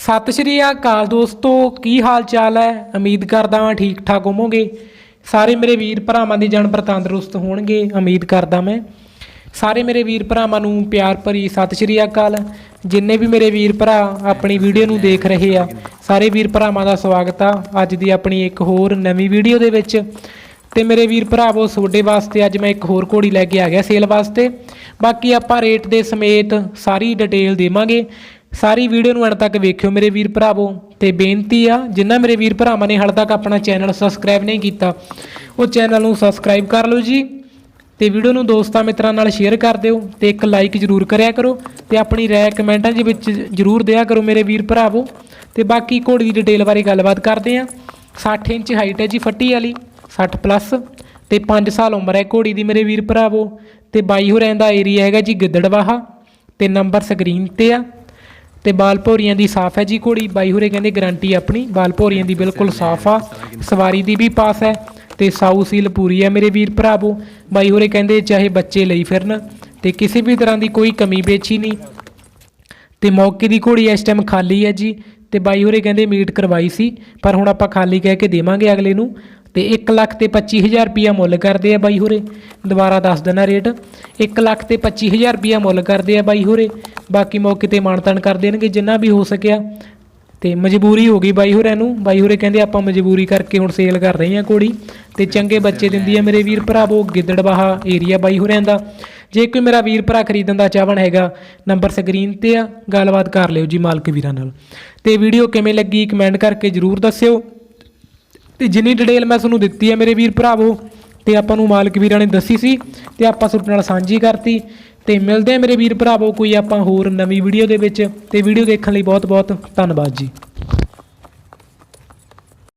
ਸਤਿ ਸ਼੍ਰੀ ਅਕਾਲ ਦੋਸਤੋ, ਕੀ ਹਾਲ ਚਾਲ ਹੈ? ਉਮੀਦ ਕਰਦਾ ਹਾਂ ਠੀਕ ਠਾਕ ਹੋਵੋਗੇ। ਸਾਰੇ ਮੇਰੇ ਵੀਰ ਭਰਾਵਾਂ ਦੀ ਜਾਨ ਤੰਦਰੁਸਤ ਹੋਣਗੇ, ਉਮੀਦ ਕਰਦਾ ਮੈਂ। ਸਾਰੇ ਮੇਰੇ ਵੀਰ ਭਰਾਵਾਂ ਨੂੰ ਪਿਆਰ ਭਰੀ ਸਤਿ ਸ਼੍ਰੀ ਅਕਾਲ। ਜਿੰਨੇ ਵੀ ਮੇਰੇ ਵੀਰ ਭਰਾ ਆਪਣੀ ਵੀਡੀਓ ਨੂੰ ਦੇਖ ਰਹੇ ਆ, ਸਾਰੇ ਵੀਰ ਭਰਾਵਾਂ ਦਾ ਸਵਾਗਤ ਆ। ਅੱਜ ਦੀ ਆਪਣੀ ਇੱਕ ਹੋਰ ਨਵੀਂ ਵੀਡੀਓ ਦੇ ਵਿੱਚ ਤੇ ਮੇਰੇ ਵੀਰ ਭਰਾਵੋ ਤੁਹਾਡੇ ਵਾਸਤੇ ਅੱਜ ਮੈਂ ਇੱਕ ਹੋਰ ਘੋੜੀ ਲੈ ਕੇ ਆ ਗਿਆ ਸੇਲ ਵਾਸਤੇ। ਬਾਕੀ ਆਪਾਂ ਰੇਟ ਦੇ ਸਮੇਤ ਸਾਰੀ ਡਿਟੇਲ ਦੇਵਾਂਗੇ। ਸਾਰੀ ਵੀਡੀਓ ਨੂੰ ਅੰਤ ਤੱਕ ਵੇਖਿਓ ਮੇਰੇ ਵੀਰ ਭਰਾਵੋ। ਤੇ ਬੇਨਤੀ ਆ ਜਿਨ੍ਹਾਂ ਮੇਰੇ ਵੀਰ ਭਰਾਵਾਂ ਨੇ ਹਾਲੇ ਤੱਕ ਆਪਣਾ ਚੈਨਲ ਸਬਸਕ੍ਰਾਈਬ ਨਹੀਂ ਕੀਤਾ, ਉਹ ਚੈਨਲ ਨੂੰ ਸਬਸਕ੍ਰਾਈਬ ਕਰ ਲਓ ਜੀ। ਤੇ ਵੀਡੀਓ ਨੂੰ ਦੋਸਤਾਂ ਮਿੱਤਰਾਂ ਨਾਲ ਸ਼ੇਅਰ ਕਰ ਦਿਓ ਤੇ ਇੱਕ ਲਾਈਕ ਜ਼ਰੂਰ ਕਰਿਆ ਕਰੋ ਤੇ ਆਪਣੀ ਰਾਏ ਕਮੈਂਟਾਂ ਦੇ ਵਿੱਚ ਜ਼ਰੂਰ ਦਿਆ ਕਰੋ ਮੇਰੇ ਵੀਰ ਭਰਾਵੋ। ਤੇ ਬਾਕੀ ਘੋੜੀ ਦੀ ਡਿਟੇਲ ਬਾਰੇ ਗੱਲਬਾਤ ਕਰਦੇ ਆਂ। 60 ਇੰਚ ਹਾਈਟ ਹੈ ਜੀ ਫੱਟੀ ਵਾਲੀ 60 ਪਲੱਸ ਤੇ 5 ਸਾਲ ਉਮਰ ਹੈ ਘੋੜੀ ਦੀ ਮੇਰੇ ਵੀਰ ਭਰਾਵੋ। ਤੇ ਬਾਈ ਹੋ ਰਹਿੰਦਾ ਏਰੀਆ ਹੈਗਾ ਜੀ ਗਿੱਦੜਵਾਹਾ, ਤੇ ਨੰਬਰ ਸਕਰੀਨ ਤੇ ਆ। ਤੇ ਬਾਲ ਭੋਰੀਆਂ ਦੀ ਸਾਫ਼ ਹੈ ਜੀ ਘੋੜੀ ਬਾਈ ਹੋਰੇ ਕਹਿੰਦੇ ਗਾਰੰਟੀ ਆਪਣੀ। ਬਾਲ ਭੋਰੀਆਂ ਦੀ ਬਿਲਕੁਲ ਸਾਫ਼ ਆ। ਸਵਾਰੀ ਦੀ ਵੀ ਪਾਸ ਹੈ ਤੇ ਸਾਊ ਸੀਲ ਪੂਰੀ ਹੈ ਮੇਰੇ ਵੀਰ ਭਰਾਵੋ। ਬਾਈ ਹੋਰੇ ਕਹਿੰਦੇ ਚਾਹੇ ਬੱਚੇ ਲਈ ਫਿਰਨ ਤੇ ਕਿਸੇ ਵੀ ਤਰ੍ਹਾਂ ਦੀ ਕੋਈ ਕਮੀ ਪੇਚੀ ਨਹੀਂ। ਤੇ ਮੌਕੇ ਦੀ ਘੋੜੀ ਇਸ ਟਾਈਮ ਖਾਲੀ ਹੈ ਜੀ। ਤੇ ਬਾਈ ਹੋਰੇ ਕਹਿੰਦੇ ਮੀਟ ਕਰਵਾਈ ਸੀ, ਪਰ ਹੁਣ ਆਪਾਂ ਖਾਲੀ ਕਹਿ ਕੇ ਦੇਵਾਂਗੇ ਅਗਲੇ ਨੂੰ। ਤੇ 1 ਲੱਖ ਤੇ 25000 ਰੁਪਿਆ ਮੁੱਲ ਕਰਦੇ ਆ ਬਾਈ ਹੋਰੇ। ਦੁਬਾਰਾ ਦੱਸ ਦੇਣਾ ਰੇਟ। 1 ਲੱਖ ਤੇ 25000 ਰੁਪਿਆ ਮੁੱਲ ਕਰਦੇ ਆ ਬਾਈ ਹੋਰੇ। ਬਾਕੀ ਮੌਕੇ ਤੇ ਮਾਨਤਨ ਕਰ ਦੇਣਗੇ, ਜਿੰਨਾ ਵੀ ਹੋ ਸਕਿਆ। ਤੇ ਮਜਬੂਰੀ ਹੋ ਗਈ ਬਾਈ ਹੋਰਾਂ ਨੂੰ। ਬਾਈ ਹੋਰੇ ਕਹਿੰਦੇ ਆਪਾਂ ਮਜਬੂਰੀ ਕਰਕੇ ਹੁਣ ਸੇਲ ਕਰ ਰਹੇ ਹਾਂ ਘੋੜੀ ਤੇ ਚੰਗੇ ਬੱਚੇ ਦਿੰਦੀ ਹੈ ਮੇਰੇ ਵੀਰ ਭਰਾਵੋ ਗਿੱਦੜਬਾਹਾ ਏਰੀਆ ਬਾਈ ਹੋਰਾਂ ਦਾ। ਜੇ ਕੋਈ ਮੇਰਾ ਵੀਰ ਭਰਾ ਖਰੀਦਣ ਦਾ ਚਾਹਵਣ ਹੈਗਾ, ਨੰਬਰ ਸਕਰੀਨ ਤੇ ਆ, ਗੱਲਬਾਤ ਕਰ ਲਿਓ ਜੀ ਮਾਲਕ ਵੀਰਾਂ ਨਾਲ। ਤੇ ਵੀਡੀਓ ਕਿਵੇਂ ਲੱਗੀ ਕਮੈਂਟ ਕਰਕੇ ਜਰੂਰ ਦੱਸਿਓ। ਤੇ ਜਿੰਨੀ ਡਿਟੇਲ ਮੈਂ ਤੁਹਾਨੂੰ ਦਿੱਤੀ ਹੈ ਮੇਰੇ ਵੀਰ ਭਰਾਵੋ, ਤੇ ਆਪਾਂ ਨੂੰ ਮਾਲਕ ਵੀਰਾਂ ਨੇ ਦੱਸੀ ਸੀ, ਤੇ ਆਪਾਂ ਤੁਹਾਡੇ ਨਾਲ ਸਾਂਝੀ ਕਰਤੀ। ਤੇ ਮਿਲਦੇ ਆ ਮੇਰੇ ਵੀਰ ਭਰਾਵੋ, ਕੋਈ ਆਪਾਂ ਹੋਰ ਨਵੀਂ ਵੀਡੀਓ ਦੇ ਵਿੱਚ। ਤੇ ਵੀਡੀਓ ਦੇਖਣ ਲਈ ਬਹੁਤ ਬਹੁਤ ਧੰਨਵਾਦ ਜੀ।